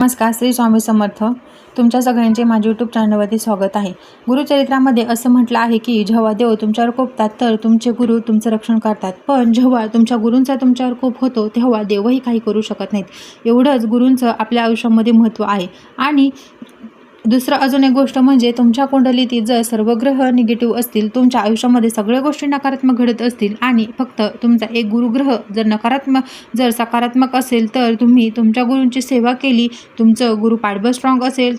नमस्कार श्री स्वामी समर्थ. तुमच्या सगळ्यांचे माझे यूट्यूब चॅनलवरती स्वागत आहे. गुरुचरित्रामध्ये असं म्हटलं आहे की जेव्हा देव तुमच्यावर कोपतात तर तुमचे गुरु तुमचं रक्षण करतात. पण जेव्हा तुमच्या गुरूंचा तुमच्यावर कोप होतो तेव्हा देवही काही करू शकत नाहीत. एवढंच गुरूंचं आपल्या आयुष्यामध्ये महत्त्व आहे. आणि दुसरं अजून एक गोष्ट म्हणजे तुमच्या कुंडलीतील जर सर्व ग्रह निगेटिव्ह असतील तुमच्या आयुष्यामध्ये सगळ्या गोष्टी नकारात्मक घडत असतील आणि फक्त तुमचा एक गुरुग्रह जर नकारात्मक जर सकारात्मक असेल तर तुम्ही तुमच्या गुरूंची सेवा केली तुमचं गुरु पाठबळ स्ट्रॉंग असेल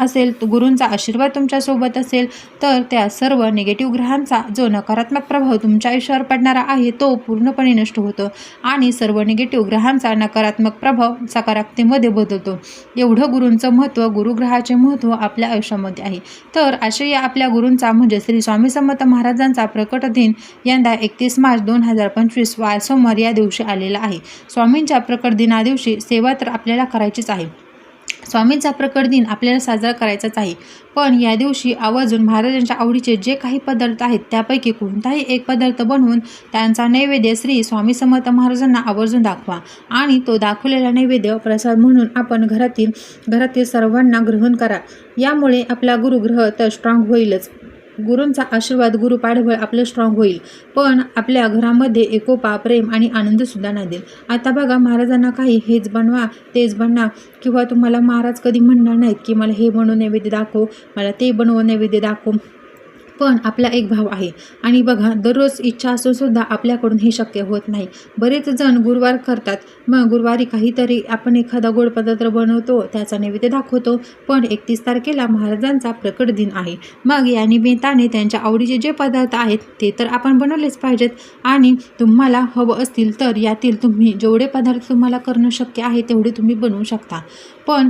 असेल गुरूंचा आशीर्वाद तुमच्यासोबत असेल तर त्या सर्व निगेटिव्ह ग्रहांचा जो नकारात्मक प्रभाव तुमच्या आयुष्यावर पडणारा आहे तो पूर्णपणे नष्ट होतो आणि सर्व निगेटिव्ह ग्रहांचा नकारात्मक प्रभाव सकारात्मकतेमध्ये बदलतो. एवढं गुरूंचं महत्त्व गुरुग्रहाचे महत्त्व आपल्या आयुष्यामध्ये आहे. तर असे या आपल्या गुरूंचा म्हणजे श्री स्वामी समर्थ महाराजांचा प्रकट दिन यंदा एकतीस मार्च दोन हजार पंचवीस वार सोमवार या दिवशी आलेला आहे. स्वामींच्या प्रकट दिना दिवशी सेवा तर आपल्याला करायचीच आहे. स्वामींचा प्रकट दिन आपल्याला साजरा करायचाच आहे. पण या दिवशी आवर्जून महाराजांच्या आवडीचे जे काही पदार्थ आहेत त्यापैकी कोणताही एक पदार्थ बनवून त्यांचा नैवेद्य श्री स्वामी समर्थ महाराजांना आवर्जून दाखवा आणि तो दाखवलेला नैवेद्य प्रसाद म्हणून आपण घरातील घरातील सर्वांना ग्रहण करा. यामुळे आपला गुरुग्रह तर स्ट्रॉंग होईलच. गुरूंचा आशीर्वाद गुरु पाठबळ आपलं स्ट्रॉंग होईल. पण आपल्या घरामध्ये एकोपा प्रेम आणि आनंदसुद्धा नांदेल आता बघा महाराजांना काही हेच बनवा तेच बनवा किंवा तुम्हाला महाराज कधी म्हणणार नाहीत की मला हे बनवून नैवेद्य दाखव मला ते बनवून नैवेद्य दाखव. पण आपला एक भाव आहे. आणि बघा दररोज इच्छा असून सुद्धा आपल्याकडून हे शक्य होत नाही. बरेच जण गुरुवार करतात. मग गुरुवारी काहीतरी आपण एखादा गोड पदार्थ बनवतो त्याचा नैवेद्य दाखवतो. पण एकतीस तारखेला महाराजांचा प्रकट दिन आहे. मग या निमित्ताने त्यांच्या आवडीचे जे पदार्थ आहेत ते तर आपण बनवलेच पाहिजेत. आणि तुम्हाला हवं असतील तर यातील तुम्ही जेवढे पदार्थ तुम्हाला करणं शक्य आहे तेवढे तुम्ही बनवू शकता. पण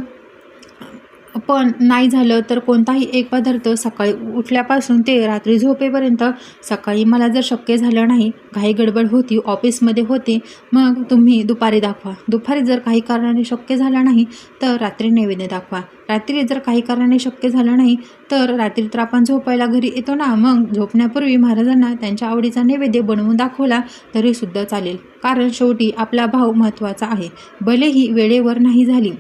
पण नाही झालं तर कोणताही एक पदार्थ सकाळी उठल्यापासून ते रात्री झोपेपर्यंत सकाळी मला जर शक्य झालं नाही काही गडबड होती ऑफिसमध्ये होते मग तुम्ही दुपारी दाखवा. दुपारी जर काही कारणाने शक्य झालं नाही तर रात्री नैवेद्य दाखवा. रात्री जर काही कारणाने शक्य झालं नाही तर रात्री तर आपण झोपायला घरी येतो ना मग झोपण्यापूर्वी महाराजांना त्यांच्या आवडीचा नैवेद्य बनवून दाखवला तरीसुद्धा चालेल. कारण शेवटी आपला भाव महत्त्वाचा आहे. भलेही वेळेवर नाही झाली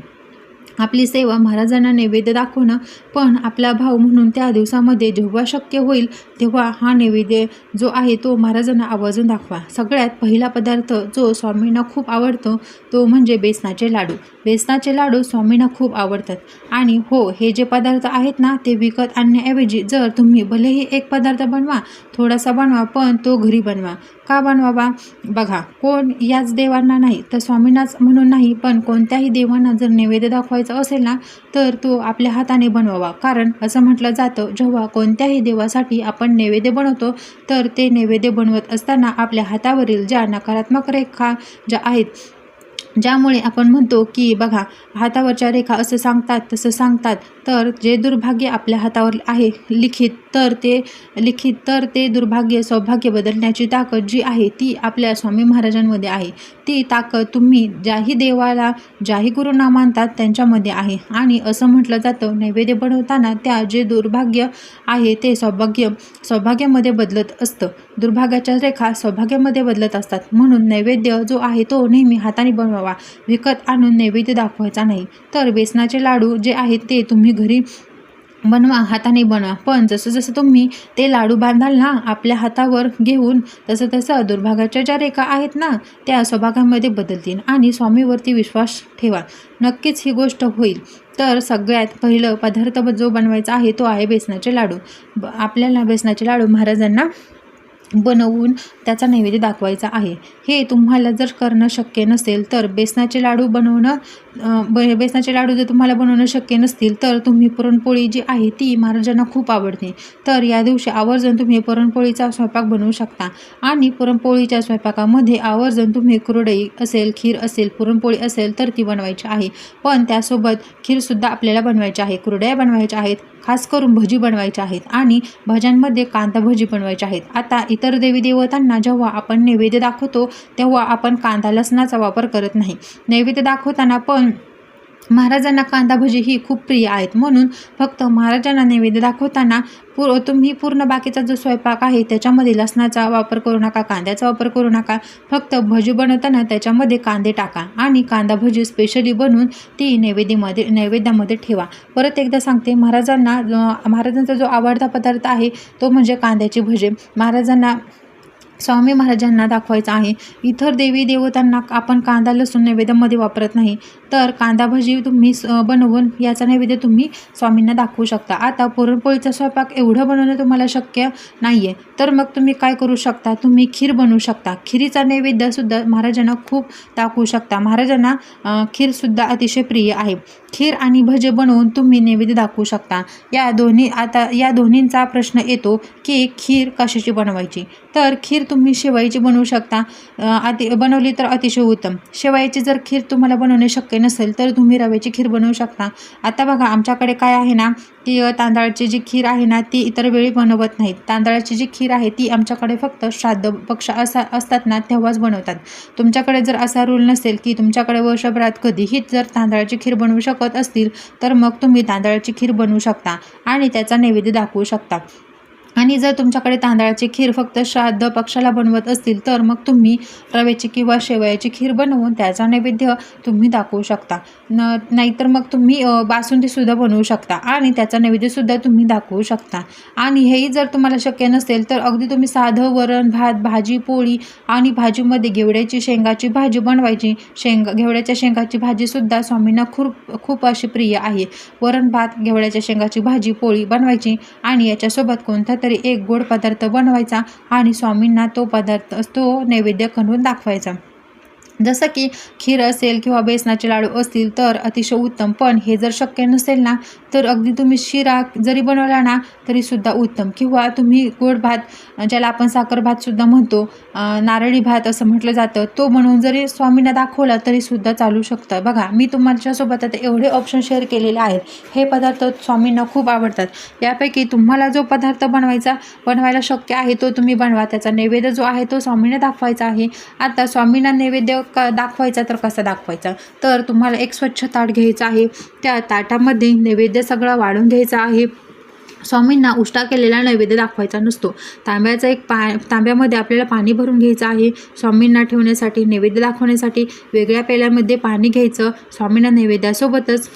आपली सेवा महाराजांना नैवेद्य दाखवणं पण आपला भाऊ म्हणून त्या दिवसामध्ये जेव्हा शक्य होईल तेव्हा हा नैवेद्य जो आहे तो महाराजांना आवर्जून दाखवा. सगळ्यात पहिला पदार्थ जो स्वामींना खूप आवडतो तो म्हणजे बेसनाचे लाडू. बेसनाचे लाडू स्वामींना खूप आवडतात. आणि हो हे जे पदार्थ आहेत ना ते विकत आणण्याऐवजी जर तुम्ही भलेही एक पदार्थ बनवा थोडासा बनवा पण तो घरी बनवा. का बनवावा? बघा कोण याच देवांना नाही तर स्वामींनाच म्हणून नाही पण कोणत्याही देवांना जर नैवेद्य दाखवायचा असेल ना तर तो आपल्या हाताने बनवावा. कारण असं म्हटलं जातं जेव्हा कोणत्याही देवासाठी आपण नैवेद्य बनवतो तर ते नैवेद्य बनवत असताना आपल्या हातावरील ज्या नकारात्मक रेखा ज्या आहेत ज्यामुळे आपण म्हणतो की बघा हातावरच्या रेखा असं सांगतात तसं सांगतात. तर जे दुर्भाग्य आपल्या हातावर आहे लिखित तर ते लिखित तर ते दुर्भाग्य सौभाग्य बदलण्याची ताकद जी आहे ती आपल्या स्वामी महाराजांमध्ये आहे. ती ताकद तुम्ही ज्याही देवाला ज्याही गुरुंना मानतात त्यांच्यामध्ये आहे. आणि असं म्हटलं जातं नैवेद्य बनवताना त्या जे दुर्भाग्य आहे ते सौभाग्य सौभाग्यामध्ये बदलत असतं. दुर्भाग्याच्या रेखा सौभाग्यामध्ये बदलत असतात. म्हणून नैवेद्य जो आहे तो नेहमी हाताने बनवा बनवावा विकत आणून नैवेद्य दाखवायचा नाही. तर बेसनाचे लाडू जे आहेत ते तुम्ही घरी बनवा हाताने बनवा. पण जसं जसं तुम्ही ते लाडू बांधाल ना आपल्या हातावर घेऊन तसं तसं दुर्भागाच्या ज्या रेखा आहेत ना त्या स्वभागामध्ये बदलतील आणि स्वामीवरती विश्वास ठेवा. नक्कीच ही गोष्ट होईल. तर सगळ्यात पहिलं पदार्थ जो बनवायचा आहे तो आहे बेसनाचे लाडू. ब आपल्याला बेसनाचे लाडू महाराजांना बनवून त्याचा नैवेद्य दाखवायचा आहे. हे तुम्हाला जर करणं शक्य नसेल तर बेसनाचे लाडू बनवणं ब बेसनाचे लाडू जर तुम्हाला बनवणं शक्य नसतील तर तुम्ही पुरणपोळी जी आहे ती महाराजांना खूप आवडते. तर या दिवशी आवर्जून तुम्ही पुरणपोळीचा स्वयंपाक बनवू शकता. आणि पुरणपोळीच्या स्वयंपाकामध्ये आवर्जून तुम्ही कुरडई असेल खीर असेल पुरणपोळी असेल तर ती बनवायची आहे. पण त्यासोबत खीरसुद्धा आपल्याला बनवायची आहे. कुरड्या बनवायच्या आहेत खास करून भजी बनवायच्या आहेत आणि भज्यांमध्ये कांदा भजी बनवायच्या आहेत. आता इतर देवी देवतांना जेव्हा आपण नैवेद्य दाखवतो तेव्हा आपण कांदा लसणाचा वापर करत नाही. नैवेद्य दाखवताना पण महाराजांना कांदा भजी ही खूप प्रिय आहेत. म्हणून फक्त महाराजांना नैवेद्य दाखवताना पूर तुम्ही पूर्ण बाकीचा जो स्वयंपाक आहे त्याच्यामध्ये लसणाचा वापर करू नका कांद्याचा वापर करू नका. फक्त भजी बनवताना त्याच्यामध्ये कांदे टाका आणि कांदा भजी स्पेशली बनवून ती नैवेद्यामध्ये नैवेद्यामध्ये ठेवा. परत एकदा सांगते महाराजांना महाराजांचा जो आवडता पदार्थ आहे तो म्हणजे कांद्याची भजी. महाराजांना स्वामी महाराजांना दाखवायचं आहे. इतर देवी देवतांना आपण कांदा लसूण नैवेद्यामध्ये वापरत नाही. तर कांदा भजी तुम्ही स- बनवून याचा नैवेद्य तुम्ही स्वामींना दाखवू शकता. आता पुरणपोळीचा स्वयंपाक एवढं बनवणं तुम्हाला शक्य नाही आहे तर मग तुम्ही काय करू शकता? तुम्ही खीर बनवू शकता. खिरीचा नैवेद्यसुद्धा महाराजांना खूप दाखवू शकता. महाराजांना खीरसुद्धा अतिशय प्रिय आहे. खीर आणि भजे बनवून तुम्ही नैवेद्य दाखवू शकता. या दोन्ही आता या दोन्हींचा प्रश्न येतो की खीर कशाची बनवायची? तर खीर तुम्ही शेवयाची बनवू शकता. अति बनवली तर अतिशय उत्तम. शेवयाची जर खीर तुम्हाला बनवणे शक्य नसेल तर तुम्ही रव्याची खीर बनवू शकता. आता बघा आमच्याकडे काय आहे ना की तांदळाची जी खीर आहे ना ती इतर वेळी बनवत नाहीत. तांदळाची जी खीर आहे ती आमच्याकडे फक्त श्राद्ध पक्ष असा असतात ना तेव्हाच बनवतात. तुमच्याकडे जर असा रूल नसेल की तुमच्याकडे वर्षभरात कधीही जर तांदळाची खीर बनवू शकत असतील तर मग तुम्ही तांदळाची खीर बनवू शकता आणि त्याचा नैवेद्य दाखवू शकता. आणि जर तुमच्याकडे तांदळाची खीर फक्त श्राद्ध पक्षाला बनवत असतील तर मग तुम्ही रव्याची किंवा शेवयाची खीर बनवून त्याचा नैवेद्य तुम्ही दाखवू शकता. न नाहीतर मग तुम्ही बासुंदीसुद्धा बनवू शकता आणि त्याचा नैवेद्यसुद्धा तुम्ही दाखवू शकता. आणि हेही जर तुम्हाला शक्य नसेल तर अगदी तुम्ही साधं वरण भात भाजी पोळी आणि भाजीमध्ये घेवड्याची शेंगाची भाजी बनवायची. शेंग घेवड्याच्या शेंगाची भाजीसुद्धा स्वामींना खूप खूप अशी प्रिय आहे. वरण भात घेवड्याच्या शेंगाची भाजी पोळी बनवायची आणि याच्यासोबत कोणता तरी एक गोड पदार्थ बनवायचा आणि स्वामींना तो पदार्थ तो नैवेद्य करून दाखवायचा. जसं की खीर असेल किंवा बेसनाचे लाडू असतील तर अतिशय उत्तम. पण हे जर शक्य नसेल ना तर अगदी तुम्ही शिरा जरी बनवला ना तरीसुद्धा उत्तम. किंवा तुम्ही गोड भात ज्याला आपण साखर भातसुद्धा म्हणतो नारळी भात असं म्हटलं जातं तो बनवून जरी स्वामींना दाखवला तरीसुद्धा चालू शकतं. बघा मी तुमच्यासोबत आता एवढे ऑप्शन शेअर केलेले आहेत. हे पदार्थ स्वामींना खूप आवडतात. यापैकी तुम्हाला जो पदार्थ बनवायचा बनवायला शक्य आहे तो तुम्ही बनवा. त्याचा नैवेद्य जो आहे तो स्वामींना दाखवायचा आहे. आता स्वामींना नैवेद्य क दाखवायचा तर कसा दाखवायचा? तर तुम्हाला एक स्वच्छ ताट घ्यायचं आहे. त्या ताटामध्ये नैवेद्य सगळं वाढून घ्यायचा आहे. स्वामींना उष्टा केलेला नैवेद्य दाखवायचा नसतो. तांब्याचा एक पा तांब्यामध्ये आपल्याला पाणी भरून घ्यायचं आहे. स्वामींना ठेवण्यासाठी नैवेद्य दाखवण्यासाठी वेगळ्या पेल्यामध्ये पाणी घ्यायचं. स्वामींना नैवेद्यासोबतच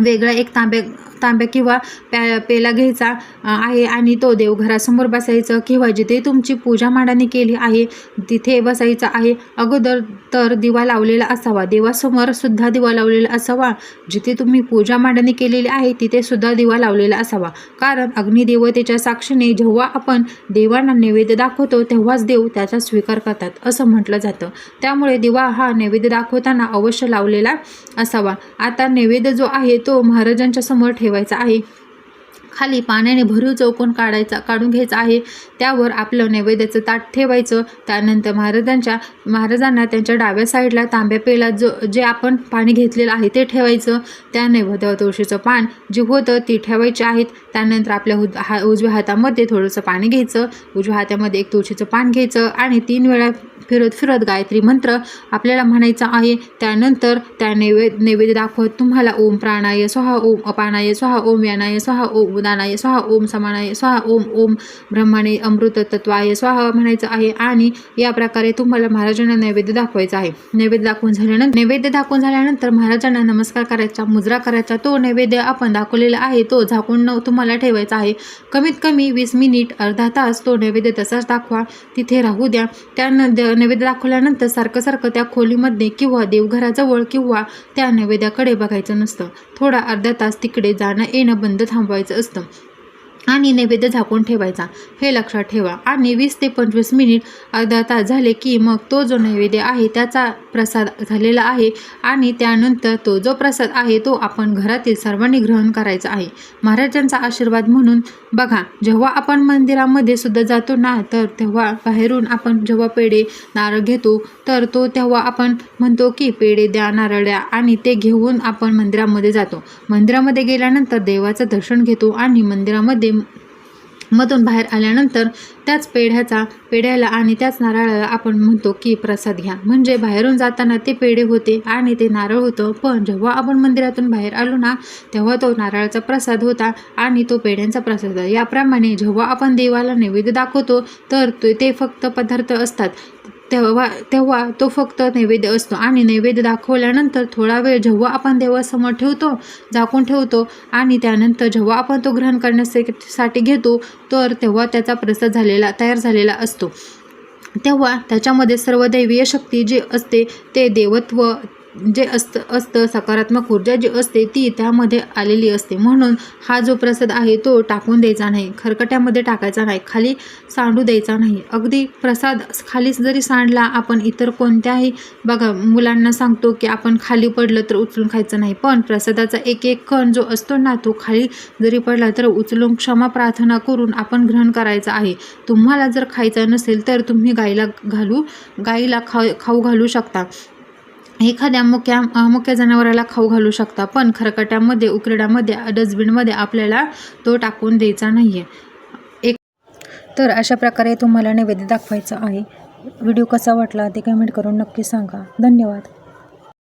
वेगळा एक तांब्या तांब्या किंवा प्या पेला घ्यायचा आहे आणि तो देवघरासमोर बसायचं किंवा जिथे तुमची पूजा मांडणी केली आहे तिथे बसायचं आहे. अगोदर तर दिवा लावलेला असावा. देवासमोर सुद्धा दिवा लावलेला असावा. जिथे तुम्ही पूजा मांडणी केलेली आहे तिथे सुद्धा दिवा लावलेला असावा. कारण अग्निदेवतेच्या साक्षीने जेव्हा आपण देवांना नैवेद्य दाखवतो तेव्हाच देव त्याचा स्वीकार करतात असं म्हटलं जातं. त्यामुळे दिवा हा नैवेद्य दाखवताना अवश्य लावलेला असावा. आता नैवेद्य जो आहे तो महाराजांच्या समोर ठेवायचा आहे. खाली पाण्याने भरीव चौकोन काढायचा काढून घ्यायचा आहे. त्यावर आपलं नैवेद्याचं ताट ठेवायचं. त्यानंतर महाराजांच्या महाराजांना त्यांच्या डाव्या साईडला तांब्या पेला जो जे आपण पाणी घेतलेलं आहे ते ठेवायचं. त्या नैवेद्यावर तुळशीचं पान जे होतं ते ठेवायचे आहेत. त्यानंतर आपल्या हु हा उजव्या हातामध्ये थोडंसं पाणी घ्यायचं. उजव्या हातामध्ये एक तुळशीचं पान घ्यायचं आणि तीन वेळा फिरत फिरत गायत्री मंत्र आपल्याला म्हणायचा आहे. त्यानंतर त्या नैवेद्य नैवेद्य दाखवत तुम्हाला ओम प्राणाय स्वाहा ओम अपानाय स्वाहा ओम यानाय स्वाहा ओम उदानाय स्वाहा ओम समानाय स्वाहा ओम ओम ब्रह्माने अमृत तत्वाय स्वाहा म्हणायचं आहे. आणि या प्रकारे तुम्हाला महाराजांना नैवेद्य दाखवायचा आहे. नैवेद्य दाखवून झाल्यानंतर नैवेद्य दाखवून झाल्यानंतर महाराजांना नमस्कार करायचा मुजरा करायचा. तो नैवेद्य आपण दाखवलेला आहे. तो झाकून तुम्हाला ठेवायचा आहे. कमीत कमी वीस मिनिट अर्धा तास तो नैवेद्य तसाच दाखवा. तिथे राहू द्या. त्यानंतर नैवेद्य दाखवल्यानंतर सारखं सारखं त्या खोलीमध्ये किंवा देवघराजवळ किंवा त्या नैवेद्याकडे बघायचं नसतं. थोडा अर्धा तास तिकडे जाणं येणं बंद थांबवायचं असतं. आणि नैवेद्य झाकून ठेवायचा. हे लक्षात ठेवा. आणि वीस ते पंचवीस मिनिट अर्धा तास झाले की मग तो जो नैवेद्य आहे त्याचा प्रसाद झालेला आहे आणि त्यानंतर तो जो प्रसाद आहे तो आपण घरातील सर्वांनी ग्रहण करायचा आहे. महाराजांचा आशीर्वाद म्हणून बघा जेव्हा आपण मंदिरामध्ये सुद्धा जातो ना तर तेव्हा बाहेरून आपण जेव्हा पेढे नारळ घेतो तर तो तेव्हा आपण म्हणतो की पेढे द्या नारळ द्या आणि ते घेऊन आपण मंदिरामध्ये जातो. मंदिरामध्ये गेल्यानंतर देवाचं दर्शन घेतो आणि मंदिरामध्ये मधून बाहेर आल्यानंतर त्याच पेढ्याचा पेढ्याला आणि त्याच नारळाला आपण म्हणतो की प्रसाद घ्या. म्हणजे बाहेरून जाताना ते पेढे होते आणि ते नारळ होतं. पण जेव्हा आपण मंदिरातून बाहेर आलो ना तेव्हा तो नारळाचा प्रसाद होता आणि तो पेढ्यांचा प्रसाद. होता याप्रमाणे जेव्हा आपण देवाला नैवेद्य दाखवतो तर ते फक्त पदार्थ असतात. तेव्हा तेव्हा तो फक्त नैवेद्य असतो आणि नैवेद्य दाखवल्यानंतर थोडा वेळ जेव्हा आपण देवासमोर ठेवतो झाकून ठेवतो आणि त्यानंतर जेव्हा आपण तो ग्रहण करण्यासाठी घेतो तर तेव्हा त्याचा प्रसाद झालेला तयार झालेला असतो. तेव्हा त्याच्यामध्ये सर्व दैवीय शक्ती जी असते ते देवत्व जे असतं असतं सकारात्मक ऊर्जा जी असते ती त्यामध्ये आलेली असते. म्हणून हा जो प्रसाद आहे तो टाकून द्यायचा नाही. खरकट्यामध्ये टाकायचा नाही. खाली सांडू द्यायचा नाही. अगदी प्रसाद खाली जरी सांडला आपण इतर कोणत्याही बघा मुलांना सांगतो की आपण खाली पडलं तर उचलून खायचं नाही. पण प्रसादाचा एक एक कण जो असतो ना तो खाली जरी पडला तर उचलून क्षमा प्रार्थना करून आपण ग्रहण करायचं आहे. तुम्हाला जर खायचं नसेल तर तुम्ही गाईला घालू गाईला खा खाऊ घालू शकता. एखाद्या मुक्या मुक्या जनावराला खाऊ घालू शकता पण खरकट्यामध्ये उकरड्यामध्ये डस्टबिनमध्ये आपल्याला तो टाकून द्यायचा नाही आहे एक तर अशा प्रकारे तुम्हाला नैवेद्य दाखवायचं आहे. व्हिडिओ कसा वाटला ते कमेंट करून नक्की सांगा. धन्यवाद.